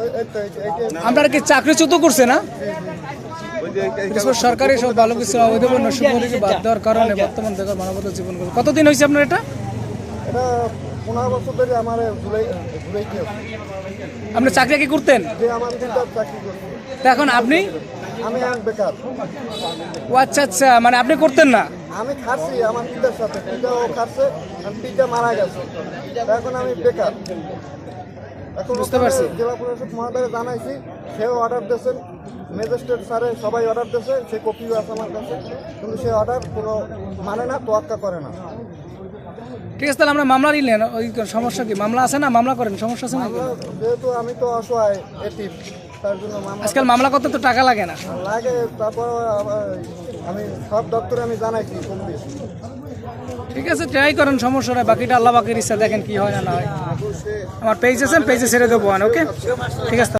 এই যে- আপনারা কি চাকরিচ্যুত করছে না? ওই সরকারি সব ভালো কিছু অবৈধ নসিবকে বাদ দেওয়ার কারণে বর্তমান দেখার জীবন কতদিন হয়েছে আপনার এটা? এটা পনেরো বছর ধরে আমার। আপনি চাকরি কি করতেন? যে আমার তিনটা চাকরি করছে তা এখন আপনি? আমি বেকার। ও আচ্ছা আচ্ছা মানে আপনি করতেন না? আমি খাচ্ছি আমার পিতার সাথে। পিতা ও খাচ্ছে আর পিতা মারা গেছে। এখন আমি বেকার। এখন বুঝতে পারছি। জেলা প্রশাসক মহোদয় জানাইছি সেও অর্ডার দিয়েছেন। ম্যাজিস্ট্রেট স্যারে সবাই অর্ডার দিয়েছে সে কপিও আছে আমার কাছে। কিন্তু সে অর্ডার কোনো মানে না তোয়াক্কা করে না। ঠিক আছে তাহলে আমরা মামলা নিলেন ওই সমস্যা কি? মামলা আছে না? মামলা করেন সমস্যা আছে না যেহেতু আমি তো অসহায় মামলা আজকাল মামলা করতে তো টাকা লাগে না। লাগে তারপর আমি সব দপ্তরে আমি জানাইছি কম বেশি ঠিক আছে ট্রাই করেন সমস্যা নয় বাকিটা আল্লাহ বাকির ইচ্ছা দেখেন কি হয় না না হয়। আমার পেজ আছে পেজে ছেড়ে দেবো ওকে? ঠিক আছে